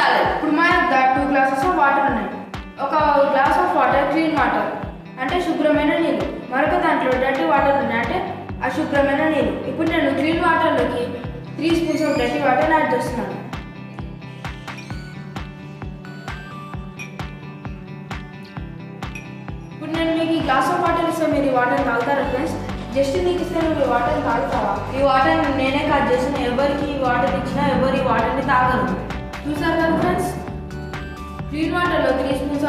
కాలేదు. ఇప్పుడు మా టూ గ్లాసెస్ ఆఫ్ వాటర్ ఉన్నాయి. ఒక glass of water clean water అంటే శుభ్రమైన నీళ్ళు. మరొక దాంట్లో డర్టీ వాటర్ ఉన్నాయి అంటే అశుభ్రమైన నీళ్ళు. ఇప్పుడు నేను క్లీన్ వాటర్లోకి three spoons of dirty water add చేస్తున్నాను. ఇప్పుడు నేను మీకు ఈ గ్లాస్ ఆఫ్ వాటర్ ఇస్తే మీరు ఈ వాటర్ తాగుతారా ఫ్రెండ్స్ జస్ట్ నీకు ఇస్తే నువ్వు ఈ వాటర్ తాగుతావా? ఈ వాటర్ నేనే కాదు చేసిన. ఎవరికి ఈ వాటర్ ఇచ్చినా ఎవరు ఈ వాటర్ని తాగరు.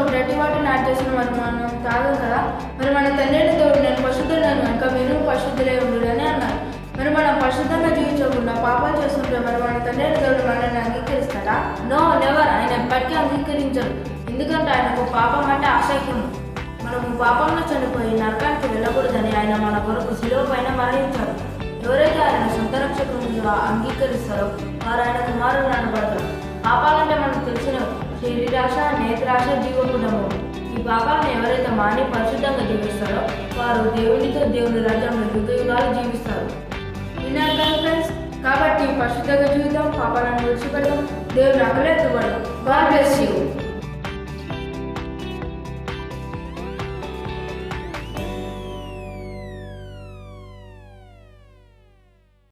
త్రీ స్పూన్స్ ఆఫ్ యాడ్ చేసిన మరి మనం తాగం కదా. మరి మన తండ్రిని తోడు నేను పశుద్ధులను కనుక మీరు పశుద్ధులే ఉండు అని అన్నారు. మరి మనం పరిశుద్ధంగా జీవించకుండా పాపాలు చేస్తుంటే మరి మన తండ్రిని తోడు మనల్ని అంగీకరిస్తారా నో నెవర్ ఆయన ఎప్పటికీ అంగీకరించరు ఎందుకంటే ఆయనకు పాపం అంటే అసహ్యం మనము పాపంలో చనిపోయి నరకానికి వెళ్ళకూడదని ఆయన మన కొరకు శిలువ పైన మరణించారు ఎవరైతే ఆయన సొంత రక్షకునిగా అంగీకరిస్తారో వారు ఆయన కుమారులు అనబడతారు. పాపాలను శరీరాశ నేత్రాశ జీవగుణము. ఈ పాపాలను ఎవరైతే మాని పరిశుద్ధంగా జీవిస్తారో వారు దేవునితో దేవుని రాజ్యంలో యుగయుగాలు జీవిస్తారు. విన్నారు కదా ఫ్రెండ్స్ కాబట్టి పరిశుద్ధంగా జీవితం పాపాలను విడిచిపెడదాం దేవుని అక్కలే ఎత్తుబడదాం